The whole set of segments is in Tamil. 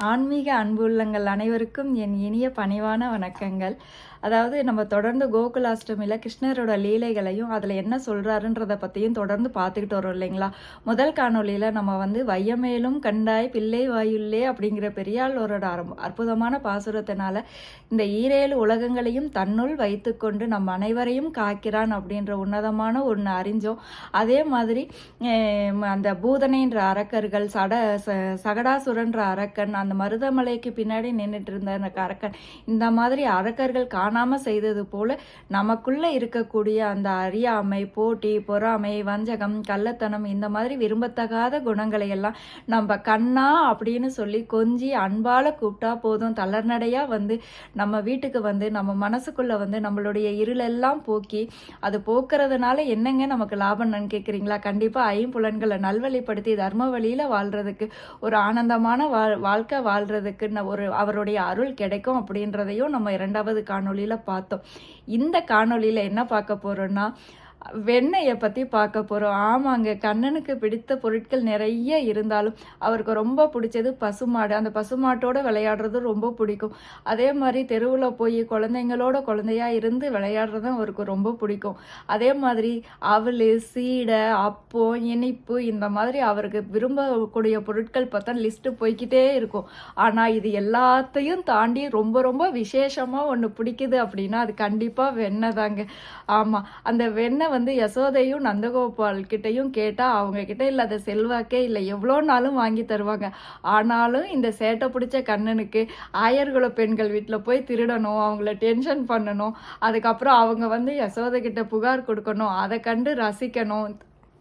ஆன்மீக அன்பு உள்ளங்கள் அனைவருக்கும் என் இனிய பணிவான வணக்கங்கள். அதாவது நம்ம தொடர்ந்து கோகுலாஷ்டமியில் கிருஷ்ணரோட லீலைகளையும் அதில் என்ன சொல்கிறாருன்றத பற்றியும் தொடர்ந்து பார்த்துக்கிட்டு வரோம் இல்லைங்களா? முதல் காணொளியில் நம்ம வந்து வையமேலும் கண்டாய் பிள்ளை வாயுள்ளே அப்படிங்கிற பெரியாளோரோட அரம்- அற்புதமான பாசுரத்தினால இந்த ஈரேழு உலகங்களையும் தன்னுள் வைத்துக்கொண்டு நம் அனைவரையும் காக்கிறான் அப்படின்ற உன்னதமான ஒன்று அறிஞ்சோம். அதே மாதிரி அந்த பூதனைன்ற அரக்கர்கள் சட ச- சகடாசுரன்ற அரக்கன் அந்த மருதமலைக்கு பின்னாடி நின்றுட்டு இருந்த அந்த அரக்கன் இந்த மாதிரி அரக்கர்கள் காணாமல் செய்தது போல் நமக்குள்ளே இருக்கக்கூடிய அந்த அறியாமை போட்டி பொறாமை வஞ்சகம் கள்ளத்தனம் இந்த மாதிரி விரும்பத்தகாத குணங்களை எல்லாம் நம்ம கண்ணா அப்படின்னு சொல்லி கொஞ்சி அன்பால் கூப்பிட்டா போதும். தளர்நடையாக வந்து நம்ம வீட்டுக்கு வந்து நம்ம மனசுக்குள்ளே வந்து நம்மளுடைய இருளெல்லாம் போக்கி அது போக்குறதுனால என்னங்க நமக்கு லாபம்னு கேட்குறீங்களா கண்டிப்பாக ஐம்புலன்களை நல்வழிப்படுத்தி தர்ம வழியில் வாழ்கிறதுக்கு ஒரு ஆனந்தமான வாழ் வாழ்க்கை வாழ்றதுக்கு ந- ஒரு அவருடைய அருள் கிடைக்கும் அப்படின்றதையும் நம்ம இரண்டாவது காணொளியில பார்த்தோம். இந்த காணொளியில என்ன பார்க்க போகிறோன்னா வெண்ணையை பற்றி பார்க்க போகிறோம் ஆமாங்க கண்ணனுக்கு பிடித்த பொருட்கள் நிறைய இருந்தாலும் அவருக்கு ரொம்ப பிடிச்சது பசுமாடு. அந்த பசுமாட்டோட விளையாடுறது ரொம்ப பிடிக்கும். அதே மாதிரி தெருவில் போய் குழந்தைங்களோட குழந்தையா இருந்து விளையாடுறதும் அவருக்கு ரொம்ப பிடிக்கும். அதே மாதிரி அவல் சீடை அப்பம் இனிப்பு இந்த மாதிரி அவருக்கு விரும்பக்கூடிய பொருட்கள் பார்த்தா லிஸ்ட்டு போய்க்கிட்டே இருக்கும். ஆனால் இது எல்லாத்தையும் தாண்டி ரொம்ப ரொம்ப விசேஷமாக ஒன்று பிடிக்குது அப்படின்னா அது கண்டிப்பாக வெண்ணெய் தாங்க. ஆமாம் அந்த வெண்ணெய் வந்து யசோதையும் நந்தகோபால் கிட்டையும் கேட்டால் அவங்க கிட்ட இல்லாத செல்வாக்கே இல்லை. எவ்வளோ நாளும் வாங்கி தருவாங்க. ஆனாலும் இந்த சேட்டை பிடிச்ச கண்ணனுக்கு ஆயர்குல பெண்கள் வீட்டில் போய் திருடணும் அவங்கள டென்ஷன் பண்ணணும். அதுக்கப்புறம் அவங்க வந்து யசோதை கிட்ட புகார் கொடுக்கணும். அதை கண்டு ரசிக்கணும்.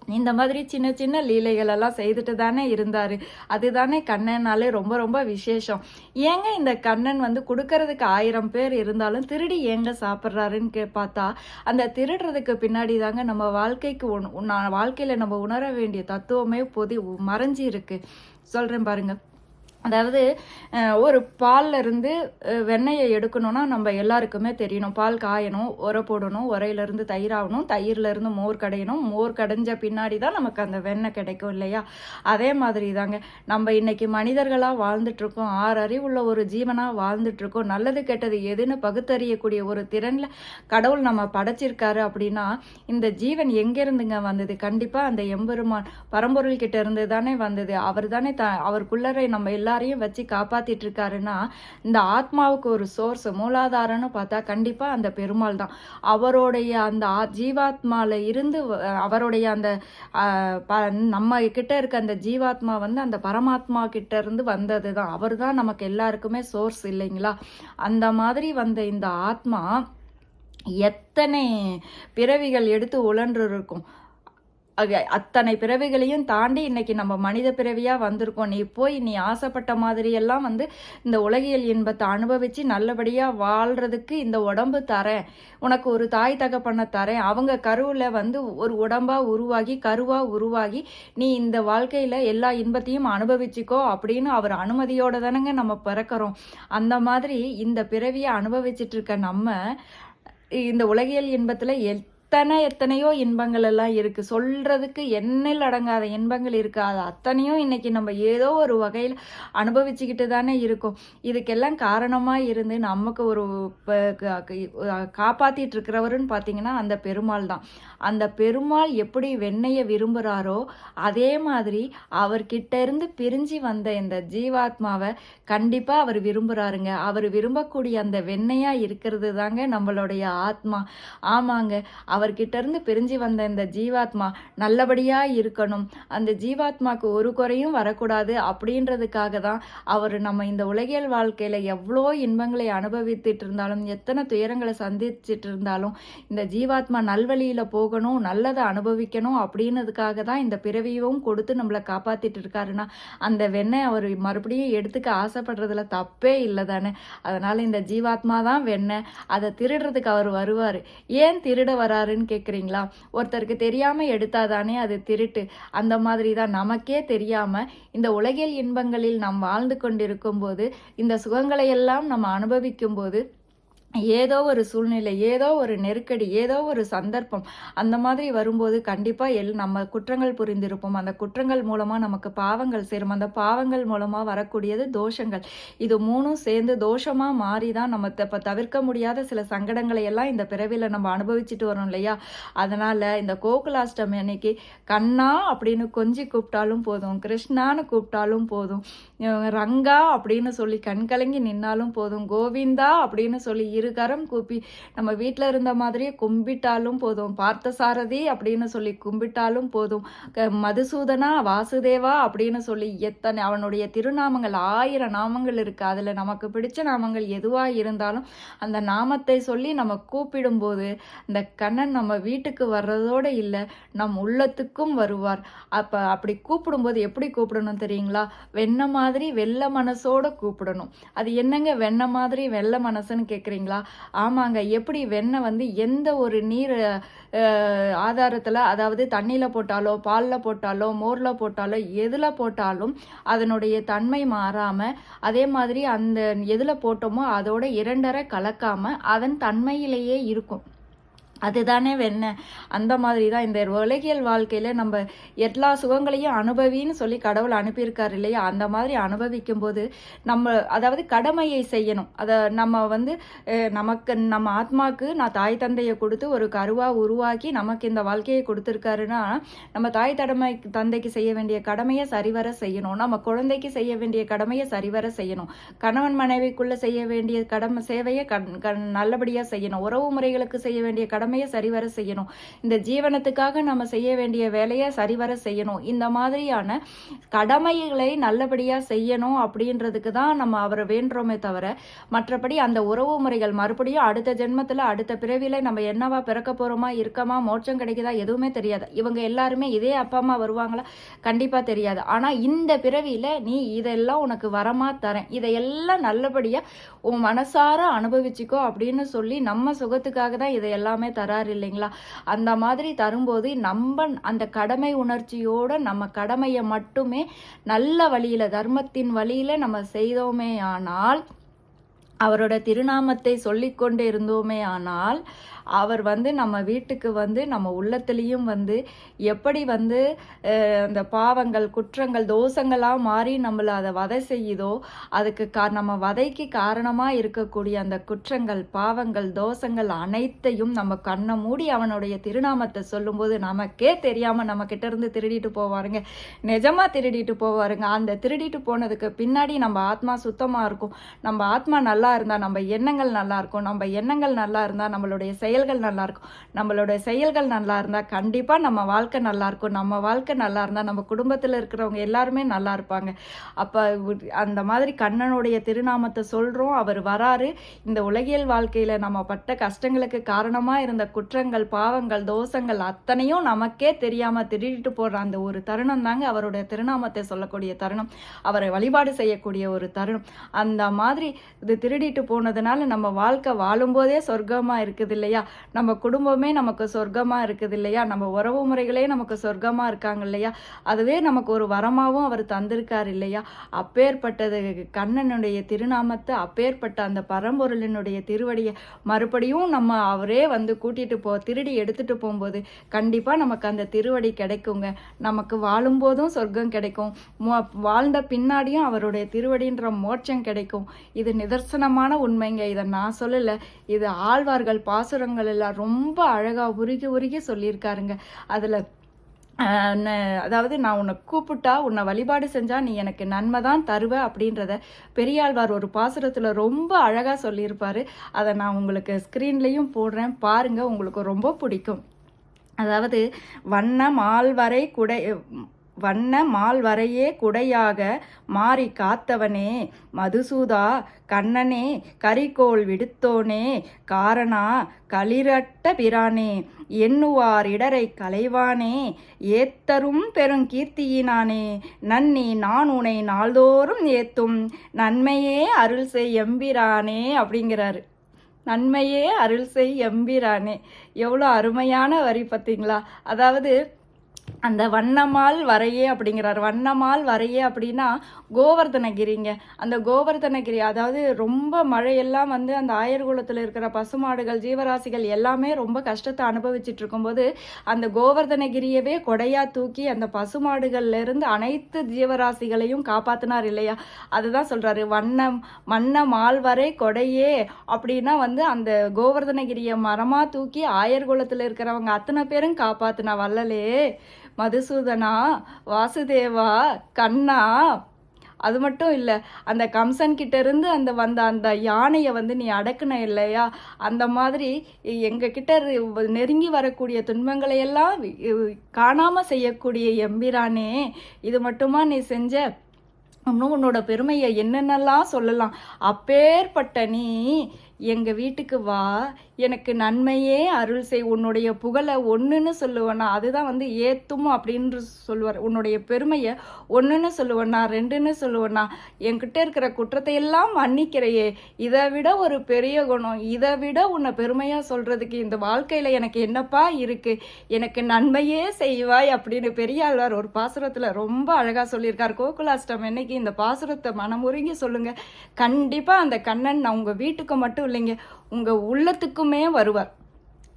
இந்த மாதிரி சின்ன சின்ன லீலைகள் எல்லாம் செய்துட்டு தானே இருந்தார். அதுதானே கண்ணனாலே ரொம்ப ரொம்ப விசேஷம். ஏங்க இந்த கண்ணன் வந்து கொடுக்கறதுக்கு ஆயிரம் பேர் இருந்தாலும் திருடி ஏங்க சாப்பிட்றாருன்னு கே பார்த்தா அந்த திருடுறதுக்கு பின்னாடி தாங்க நம்ம வாழ்க்கைக்கு ஒன் வாழ்க்கையில் நம்ம உணர வேண்டிய தத்துவமே பொதி மறைஞ்சி இருக்கு சொல்கிறேன் பாருங்கள் அதாவது ஒரு பால்ல இருந்து வெண்ணெயை எடுக்கணும்னா நம்ம எல்லாருக்குமே தெரியணும். பால் காயணும் உரை போடணும் உரையிலேருந்து தயிர் ஆகணும் தயிர்லேருந்து மோர் கடையணும். மோர் கடைஞ்ச பின்னாடி தான் நமக்கு அந்த வெண்ணெய் கிடைக்கும் இல்லையா? அதே மாதிரி தாங்க. நம்ம இன்னைக்கு மனிதர்களாக வாழ்ந்துட்டுருக்கோம். ஆறு அறிவுள்ள ஒரு ஜீவனாக வாழ்ந்துட்டுருக்கோம். நல்லது கெட்டது எதுன்னு பகுத்தறியக்கூடிய ஒரு திறனில் கடவுள் நம்ம படைச்சிருக்காரு அப்படின்னா இந்த ஜீவன் எங்கேருந்துங்க வந்தது? கண்டிப்பாக அந்த எம்பெருமான் பரம்பொருள் கிட்ட இருந்து தானே வந்தது. அவர் தானே த அவருக்குள்ளரை நம்ம எல்லாம் எல்லாரையும் வச்சு காப்பாற்றிட்டு இருக்காருன்னா இந்த ஆத்மாவுக்கு ஒரு சோர்ஸ் மூலாதாரம்னு பார்த்தா கண்டிப்பாக அந்த பெருமாள் தான். அவருடைய அந்த ஆ- இருந்து அவருடைய அந்த ப- நம்ம கிட்ட இருக்க அந்த ஜீவாத்மா வந்து அந்த பரமாத்மா கிட்ட இருந்து வந்தது தான். அவர் தான் நமக்கு எல்லாருக்குமே சோர்ஸ் இல்லைங்களா? அந்த மாதிரி வந்த இந்த ஆத்மா எத்தனை பிறவிகள் எடுத்து உழன்று இருக்கும் அத்தனை பிறவிகளையும் தாண்டி இன்னைக்கு நம்ம மனித பிறவியாக வந்திருக்கோம். நீ போய் நீ ஆசைப்பட்ட மாதிரியெல்லாம் வந்து இந்த உலகியல் இன்பத்தை அனுபவித்து நல்லபடியாக வாழ்கிறதுக்கு இந்த உடம்பு தரேன். உனக்கு ஒரு தாய் தகப்பண்ண தரேன். அவங்க கருவில் வந்து ஒரு உடம்பாக உருவாகி கருவாக உருவாகி நீ இந்த வாழ்க்கையில் எல்லா இன்பத்தையும் அனுபவிச்சுக்கோ அப்படின்னு அவர் அனுமதியோடு தானங்க நம்ம பிறக்கிறோம். அந்த மாதிரி இந்த பிறவியை அனுபவிச்சிட்டு இருக்க நம்ம இந்த உலகியல் இன்பத்தில் எல் எத்தனை எத்தனையோ இன்பங்கள் எல்லாம் இருக்கு. சொல்றதுக்கு எண்ணில் அடங்காத இன்பங்கள் இருக்காது அத்தனையும் இன்னைக்கு நம்ம ஏதோ ஒரு வகையில் அனுபவிச்சுக்கிட்டு தானே இருக்கோம். இதுக்கெல்லாம் காரணமா இருந்து நமக்கு ஒரு ப- காப்பாத்திட்டு இருக்கிறவருன்னு பார்த்தீங்கன்னா அந்த பெருமாள் தான். அந்த பெருமாள் எப்படி வெண்ணையை விரும்புகிறாரோ அதே மாதிரி அவர்கிட்ட இருந்து பிரிஞ்சு வந்த இந்த ஜீவாத்மாவை கண்டிப்பாக அவர் விரும்புகிறாருங்க அவர் விரும்பக்கூடிய அந்த வெண்ணையாக இருக்கிறது தாங்க நம்மளுடைய ஆத்மா. ஆமாங்க அவர்கிட்ட இருந்து பிரிஞ்சு வந்த இந்த ஜீவாத்மா நல்லபடியா இருக்கணும். அந்த ஜீவாத்மாக்கு ஒரு குறையும் வரக்கூடாது அப்படின்றதுக்காக தான் அவர் நம்ம இந்த உலகியல் வாழ்க்கையில எவ்வளோ இன்பங்களை அனுபவித்துட்டு இருந்தாலும் எத்தனை துயரங்களை சந்திச்சுட்டு இருந்தாலும் இந்த ஜீவாத்மா நல்வழியில போகணும் நல்லதை அனுபவிக்கணும் அப்படின்னதுக்காக தான் இந்த பிறவியும் கொடுத்து நம்மளை காப்பாத்திட்டு இருக்காருன்னா அந்த வெண்ணெய் அவர் மறுபடியும் எடுத்துக்க ஆசைப்படுறதுல தப்பே இல்லை தானே. அதனால இந்த ஜீவாத்மா தான் வெண்ணெய் அதை திருடுறதுக்கு அவர் வருவார். ஏன் திருட வராருன்னு கேட்குறீங்களா ஒருத்தருக்கு தெரியாமல் எடுத்தாதானே அது திருட்டு. அந்த மாதிரி தான் நமக்கே தெரியாமல் இந்த உலகியல் இன்பங்களில் நாம் வாழ்ந்து கொண்டிருக்கும் போது இந்த சுகங்களையெல்லாம் நம்ம அனுபவிக்கும் போது ஏதோ ஒரு சூழ்நிலை ஏதோ ஒரு நெருக்கடி ஏதோ ஒரு சந்தர்ப்பம் அந்த மாதிரி வரும்போது கண்டிப்பாக எல் நம்ம குற்றங்கள் புரிந்திருப்போம். அந்த குற்றங்கள் மூலமாக நமக்கு பாவங்கள் சேரும். அந்த பாவங்கள் மூலமாக வரக்கூடியது தோஷங்கள். இது மூணும் சேர்ந்து தோஷமாக மாறி தான் நம்ம இப்போ தவிர்க்க முடியாத சில சங்கடங்களை எல்லாம் இந்த பிறவியில் நம்ம அனுபவிச்சுட்டு வரோம் இல்லையா? அதனால் இந்த கோகுலாஷ்டமி அன்னைக்கு கண்ணா அப்படின்னு கொஞ்சி கூப்பிட்டாலும் போதும் கிருஷ்ணான்னு கூப்பிட்டாலும் போதும் ரங்கா அப்படின்னு சொல்லி கண்கலங்கி நின்னாலும் போதும் கோவிந்தா அப்படின்னு சொல்லி இரு கரம் கூப்பி நம்ம வீட்டில் இருந்த மாதிரியே கும்பிட்டாலும் போதும். பார்த்த சாரதி அப்படின்னு சொல்லி கும்பிட்டாலும் போதும். க- மதுசூதனா வாசுதேவா அப்படின்னு சொல்லி எத்தனை அவனுடைய திருநாமங்கள் ஆயிரம் நாமங்கள் இருக்குது அதில் நமக்கு பிடிச்ச நாமங்கள் எதுவாக இருந்தாலும் அந்த நாமத்தை சொல்லி நம்ம கூப்பிடும்போது இந்த கண்ணன் நம்ம வீட்டுக்கு வர்றதோடு இல்லை நம் உள்ளத்துக்கும் வருவார். அப்போ அப்படி கூப்பிடும்போது எப்படி கூப்பிடணும் தெரியுங்களா? வெண்ண மாதிரி வெள்ளை மனசோட கூப்பிடணும். அது என்னங்க வெண்ண மாதிரி வெள்ளை மனசுன்னு கேட்குறீங்க கேட்குறீங்களா ஆமாங்க. எப்படி வெண்ணெய் வந்து எந்த ஒரு நீர் ஆதாரத்தில் அதாவது தண்ணியில் போட்டாலோ பாலில் போட்டாலோ மோரில் போட்டாலோ எதில் போட்டாலும் அதனுடைய தன்மை மாறாமல் அதே மாதிரி அந்த எதில் போட்டோமோ அதோட இரண்டரை கலக்காமல் அதன் தன்மையிலேயே இருக்கும். அதுதானே வெண்ண அந்த மாதிரி தான் இந்த உலகியல் வாழ்க்கையில் நம்ம எல்லா சுகங்களையும் அனுபவின்னு சொல்லி கடவுள் அனுப்பியிருக்காரு இல்லையா? அந்த மாதிரி அனுபவிக்கும் போது நம்ம அதாவது கடமையை செய்யணும். அதை நம்ம வந்து நமக்கு நம்ம ஆத்மாக்கு நான் தாய் தந்தையை கொடுத்து ஒரு கருவாக உருவாக்கி நமக்கு இந்த வாழ்க்கையை கொடுத்துருக்காருன்னா நம்ம தாய் தடமை தந்தைக்கு செய்ய வேண்டிய கடமையை சரிவர செய்யணும். நம்ம குழந்தைக்கு செய்ய வேண்டிய கடமையை சரிவர செய்யணும். கணவன் மனைவிக்குள்ளே செய்ய வேண்டிய கடமை சேவையை கண் கண் நல்லபடியாக செய்யணும். உறவு முறைகளுக்கு செய்ய வேண்டிய கடமையை சரிவர செய்யணும். இந்த ஜீவனத்துக்காக நம்ம செய்ய வேண்டிய வேலையை சரிவர செய்யணும். இந்த மாதிரியான கடமைகளை நல்லபடியாக செய்யணும் அப்படின்றதுக்கு தான் நம்ம அவரை வேண்டுறோமே தவிர மற்றபடி அந்த உறவு முறைகள் மறுபடியும் அடுத்த ஜென்மத்தில் அடுத்த பிறவியில் நம்ம என்னவா பிறக்க போகிறோமா இருக்கமா மோட்சம் கிடைக்குதா எதுவுமே தெரியாது. இவங்க எல்லாருமே இதே அப்பா அம்மா வருவாங்களா? கண்டிப்பாக தெரியாது. ஆனால் இந்த பிறவியில் நீ இதெல்லாம் உனக்கு வரமா தரேன். இதையெல்லாம் நல்லபடியாக உன் மனசார அனுபவிச்சுக்கோ அப்படின்னு சொல்லி நம்ம சுகத்துக்காக தான் இதை எல்லாமே தராரு இல்லைங்களா? அந்த மாதிரி தரும்போது நம்ம அந்த கடமை உணர்ச்சியோட நம்ம கடமையை மட்டுமே நல்ல வழியில தர்மத்தின் வழியில நம்ம செய்தோமே ஆனால் அவரோட திருநாமத்தை சொல்லிக்கொண்டு இருந்தோமே ஆனால் அவர் வந்து நம்ம வீட்டுக்கு வந்து நம்ம உள்ளத்துலேயும் வந்து எப்படி வந்து அந்த பாவங்கள் குற்றங்கள் தோஷங்களாக மாறி நம்மளை அதை வதை செய்யுதோ அதுக்கு கா நம்ம வதைக்கு காரணமாக இருக்கக்கூடிய அந்த குற்றங்கள் பாவங்கள் தோஷங்கள் அனைத்தையும் நம்ம கண்ணை மூடி அவனுடைய திருநாமத்தை சொல்லும்போது நமக்கே தெரியாமல் நம்ம இருந்து திருடிட்டு போவாருங்க. நிஜமாக திருடிட்டு போவாருங்க. அந்த திருடிட்டு போனதுக்கு பின்னாடி நம்ம ஆத்மா சுத்தமாக இருக்கும். நம்ம ஆத்மா நல்லா இருந்தால் நம்ம எண்ணங்கள் நல்லா இருக்கும். நம்ம எண்ணங்கள் நல்லா இருந்தால் நம்மளுடைய செயல் செயல்கள் நல்லாயிருக்கும் நம்மளோட செயல்கள் நல்லா இருந்தால் கண்டிப்பாக நம்ம வாழ்க்கை நல்லாயிருக்கும் நம்ம வாழ்க்கை நல்லா இருந்தால் நம்ம குடும்பத்தில் இருக்கிறவங்க எல்லாருமே நல்லா இருப்பாங்க அப்போ அந்த மாதிரி கண்ணனுடைய திருநாமத்தை சொல்கிறோம் அவர் வராரு. இந்த உலகியல் வாழ்க்கையில் நம்ம பட்ட கஷ்டங்களுக்கு காரணமாக இருந்த குற்றங்கள் பாவங்கள் தோஷங்கள் அத்தனையும் நமக்கே தெரியாமல் திருடிட்டு போடுற அந்த ஒரு தருணம் தாங்க அவருடைய திருநாமத்தை சொல்லக்கூடிய தருணம். அவரை வழிபாடு செய்யக்கூடிய ஒரு தருணம். அந்த மாதிரி இது திருடிட்டு போனதுனால நம்ம வாழ்க்கை வாழும்போதே சொர்க்கமாக இருக்குது இல்லையா? நம்ம குடும்பமே நமக்கு சொர்க்கமாக இருக்குது இல்லையா? நம்ம உறவு முறைகளே நமக்கு சொர்க்கமாக இருக்காங்க இல்லையா? அதுவே நமக்கு ஒரு வரமாகவும் அவர் தந்திருக்கார் இல்லையா? அப்பேற்பட்டது கண்ணனுடைய திருநாமத்தை அப்பேற்பட்ட அந்த பரம்பொருளினுடைய திருவடியை மறுபடியும் நம்ம அவரே வந்து கூட்டிகிட்டு போ திருடி எடுத்துகிட்டு போகும்போது கண்டிப்பாக நமக்கு அந்த திருவடி கிடைக்குங்க. நமக்கு வாழும்போதும் சொர்க்கம் கிடைக்கும். வாழ்ந்த பின்னாடியும் அவருடைய திருவடின்ற மோட்சம் கிடைக்கும். இது நிதர்சனமான உண்மைங்க. இதை நான் சொல்லலை. இது ஆழ்வார்கள் பாசுரங்கள் எல்லாம் ரொம்ப அழகாக உருகி உருகி சொல்லியிருக்காருங்க. அதில் அதாவது நான் உன்னை கூப்பிட்டா உன்னை வழிபாடு செஞ்சால் நீ எனக்கு நன்மை தான் தருவ அப்படின்றத பெரியாழ்வார் ஒரு பாசுரத்தில் ரொம்ப அழகாக சொல்லியிருப்பார். அதை நான் உங்களுக்கு ஸ்க்ரீன்லேயும் போடுறேன். பாருங்கள் உங்களுக்கு ரொம்ப பிடிக்கும். அதாவது வண்ண ஆழ்வரை குடை வண்ண மால்வரையே குடையாக மாறி காத்தவனே மதுசூதா கண்ணனே கரிகோள் விடுத்தோனே காரணா களிரட்ட பிரானே எண்ணுவார் இடரை கலைவானே ஏத்தரும் பெருங்கீர்த்தியினானே நன்னி நான் உனை நாள்தோறும் ஏத்தும் நன்மையே அருள் செய் எம்பிரானே அப்படிங்கிறாரு. நன்மையே அருள் செய் எம்பிரானே. எவ்வளோ அருமையான வரி பார்த்தீங்களா? அதாவது அந்த வண்ணமால் வரையே அப்படிங்கிறார். வண்ணமால் வரையே அப்படின்னா கோவர்தனகிரிங்க. அந்த கோவர்தனகிரி அதாவது ரொம்ப மழையெல்லாம் வந்து அந்த ஆயர்குளத்தில் இருக்கிற பசுமாடுகள் ஜீவராசிகள் எல்லாமே ரொம்ப கஷ்டத்தை அனுபவிச்சுட்டு இருக்கும்போது அந்த கோவர்தனகிரியவே கொடையா தூக்கி அந்த பசுமாடுகள்ல இருந்து அனைத்து ஜீவராசிகளையும் காப்பாத்தினார் இல்லையா? அதுதான் சொல்றாரு வண்ணம் மன்னம் மால்வரை கொடையே அப்படின்னா வந்து அந்த கோவர்தனகிரியை மரமா தூக்கி ஆயர்குளத்தில் இருக்கிறவங்க அத்தனை பேரும் காப்பாற்றினா வல்லலே மதுசூதனா வாசுதேவா கண்ணா அது மட்டும் இல்லை அந்த கம்சன் கிட்டேருந்து அந்த வந்த அந்த யானையை வந்து நீ அடக்குன இல்லையா? அந்த மாதிரி எங்கள் கிட்ட நெருங்கி வரக்கூடிய துன்பங்களை எல்லாம் காணாமல் செய்யக்கூடிய எம்பிரானே இது மட்டுமா நீ செஞ்ச? இன்னும் உன்னோட பெருமையை என்னென்னலாம் சொல்லலாம்? அப்பேற்பட்ட நீ எங்க வீட்டுக்கு வா எனக்கு நன்மையே அருள் செய் உன்னுடைய புகழை ஒன்றுன்னு சொல்லுவேன்னா அதுதான் வந்து ஏத்தும் அப்படின்னு சொல்லுவார். உன்னுடைய பெருமையை ஒன்றுன்னு சொல்லுவேன்னா ரெண்டுன்னு சொல்லுவேன்னா என்கிட்ட இருக்கிற குற்றத்தை எல்லாம் மன்னிக்கிறையே. இதை விட ஒரு பெரிய குணம் இதை விட உன்னை பெருமையாக சொல்கிறதுக்கு இந்த வாழ்க்கையில் எனக்கு என்னப்பா இருக்குது எனக்கு நன்மையே செய்வாய் அப்படின்னு பெரியாழ்வார் ஒரு பாசுரத்தில் ரொம்ப அழகாக சொல்லியிருக்கார். கோகுலாஷ்டம் என்னைக்கு இந்த பாசுரத்தை மனமுருங்கி சொல்லுங்கள் கண்டிப்பாக அந்த கண்ணன் நான் உங்கள் வீட்டுக்கு மட்டும் இல்லைங்க. உங்க உள்ளத்துக்குமே வருவார்.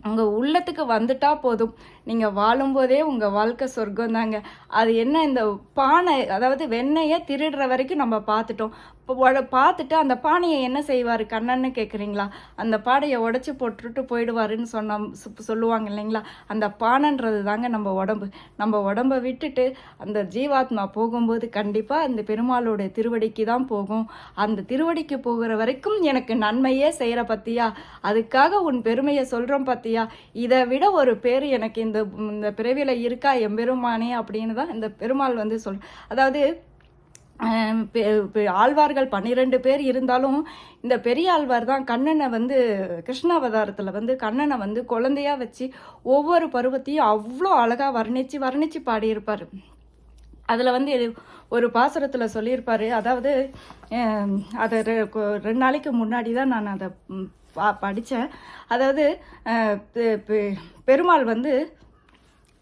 உங்க உள்ளத்துக்கு வந்துட்டா போதும். நீங்கள் வாழும்போதே உங்கள் வாழ்க்கை சொர்க்கம் தாங்க அது என்ன இந்த பானை அதாவது வெண்ணெயை திருடுற வரைக்கும் நம்ம பார்த்துட்டோம். இப்போ உட- பார்த்துட்டு அந்த பானையை என்ன செய்வார் கண்ணன்னு கேட்குறீங்களா அந்த பானையை உடைச்சி போட்டுட்டு போயிடுவாருன்னு சொன்ன சு சொல்லுவாங்க இல்லைங்களா? அந்த பானைன்றது தாங்க நம்ம உடம்பு. நம்ம உடம்ப விட்டுட்டு அந்த ஜீவாத்மா போகும்போது கண்டிப்பாக அந்த பெருமாளோட திருவடிக்கு தான் போகும். அந்த திருவடிக்கு போகிற வரைக்கும் எனக்கு நன்மையே செய்கிற பத்தியா? அதுக்காக உன் பெருமையை சொல்கிறோம் பத்தியா? இதை விட ஒரு பேர் எனக்கு இந்த இந்த பிறவியில் இருக்கா எம்பெருமானே அப்படின்னு தான் இந்த பெருமாள் வந்து சொல் அதாவது பெ- ஆழ்வார்கள் பன்னிரெண்டு பேர் இருந்தாலும் இந்த பெரிய ஆழ்வார் தான் கண்ணனை வந்து கிருஷ்ணாவதாரத்தில் வந்து கண்ணனை வந்து குழந்தையா வச்சு ஒவ்வொரு பருவத்தையும் அவ்வளோ அழகாக வர்ணித்து வர்ணித்து பாடியிருப்பார். அதில் வந்து ஒரு பாசுரத்தில் சொல்லியிருப்பார். அதாவது அதை ரெ- கொ- ரெண்டு நாளைக்கு முன்னாடி தான் நான் அதை பா படித்தேன் அதாவது பெ- பெருமாள் வந்து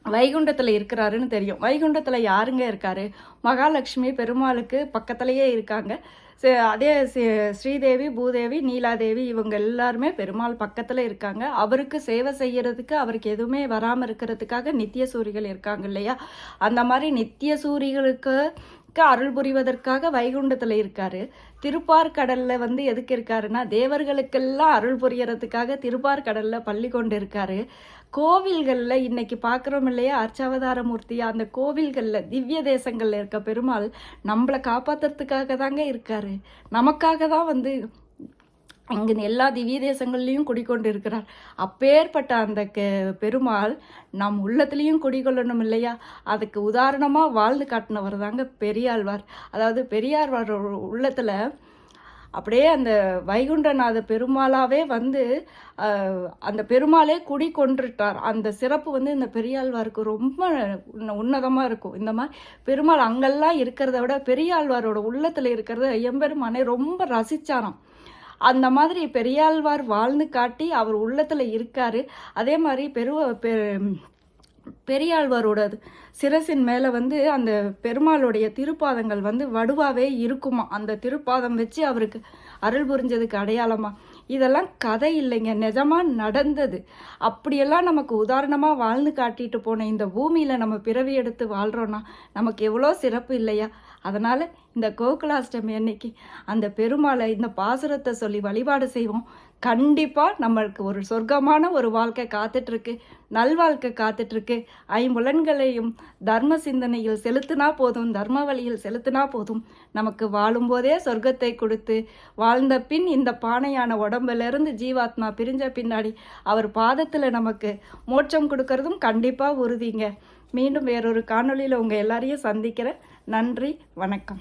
வைகுண்டத்தில் இருக்கிறாருன்னு தெரியும். வைகுண்டத்தில் யாருங்க இருக்காரு? மகாலட்சுமி பெருமாளுக்கு பக்கத்துலேயே இருக்காங்க. சே- அதே ஸ்ரீதேவி பூதேவி நீலாதேவி இவங்க எல்லாருமே பெருமாள் பக்கத்தில் இருக்காங்க. அவருக்கு சேவை செய்யறதுக்கு அவருக்கு எதுவுமே வராமல் இருக்கிறதுக்காக நித்திய சூரிகள் இருக்காங்க இல்லையா? அந்த மாதிரி நித்திய சூரிகளுக்கு க்கு அருள் புரிவதற்காக வைகுண்டத்தில் இருக்காரு. திருப்பார்கடல்ல வந்து எதுக்கு இருக்காருன்னா தேவர்களுக்கெல்லாம் அருள் புரியறதுக்காக திருப்பார்கடல்ல பள்ளி கொண்டு இருக்காரு கோவில்களில் இன்னைக்கு பார்க்குறோம் இல்லையா அர்ச்சாவதார மூர்த்தியா அந்த கோவில்களில் திவ்ய தேசங்களில் இருக்க பெருமாள் நம்மளை காப்பாத்துறதுக்காக தாங்க இருக்காரு. நமக்காக தான் வந்து இங்கு எல்லா திவ்ய தேசங்கள்லையும் குடிக்கொண்டு இருக்கிறார் அப்பேற்பட்ட அந்த கெ பெருமாள் நம் உள்ளத்துலேயும் குடிகொள்ளணும் இல்லையா? அதுக்கு உதாரணமாக வாழ்ந்து காட்டினவர் தாங்க பெரியாழ்வார். அதாவது பெரியாழ்வார் உள்ளத்தில் அப்படியே அந்த வைகுண்டநாத பெருமாளாவே வந்து அந்த பெருமாளே குடி கொன்றுட்டார் அந்த சிறப்பு வந்து இந்த பெரியாழ்வாருக்கு ரொம்ப உன்னதமாக இருக்கும். இந்த மாதிரி பெருமாள் அங்கெல்லாம் இருக்கிறத விட பெரியாழ்வாரோட உள்ளத்தில் இருக்கிறத எம்பெருமானே ரொம்ப ரசிச்சாராம். அந்த மாதிரி பெரியாழ்வார் வாழ்ந்து காட்டி அவர் உள்ளத்தில் இருக்கார். அதே மாதிரி பெருவ பெ- பெரியாழ்வாரோட சிரசின் மேலே வந்து அந்த பெருமாளுடைய திருப்பாதங்கள் வந்து வடுவாவே இருக்குமா? அந்த திருப்பாதம் வச்சு அவருக்கு அருள் புரிஞ்சதுக்கு அடையாளமா? இதெல்லாம் கதை இல்லைங்க. நிஜமாக நடந்தது. அப்படியெல்லாம் நமக்கு உதாரணமாக வாழ்ந்து காட்டிட்டு போன இந்த பூமியில் நம்ம பிறவி எடுத்து வாழ்கிறோன்னா நமக்கு எவ்வளோ சிறப்பு இல்லையா? அதனால் இந்த கோகுலாஷ்டமி அன்னைக்கு அந்த பெருமாளை இந்த பாசுரத்தை சொல்லி வழிபாடு செய்வோம். கண்டிப்பாக நம்மளுக்கு ஒரு சொர்க்கமான ஒரு வாழ்க்கை காத்துட்ருக்கு. நல்வாழ்க்கை காத்துட்ருக்கு. ஐம்புலன்களையும் தர்ம சிந்தனையில் செலுத்தினா போதும் தர்ம வழியில் செலுத்தினா போதும். நமக்கு வாழும்போதே சொர்க்கத்தை கொடுத்து வாழ்ந்த பின் இந்த பானையான உடம்புலேருந்து ஜீவாத்மா பிரிஞ்ச பின்னாடி அவர் பாதத்தில் நமக்கு மோட்சம் கொடுக்கறதும் கண்டிப்பாக உறுதிங்க. மீண்டும் வேறொரு காணொளியில் உங்கள் எல்லாரையும் சந்திக்கிறேன். நன்றி வணக்கம்.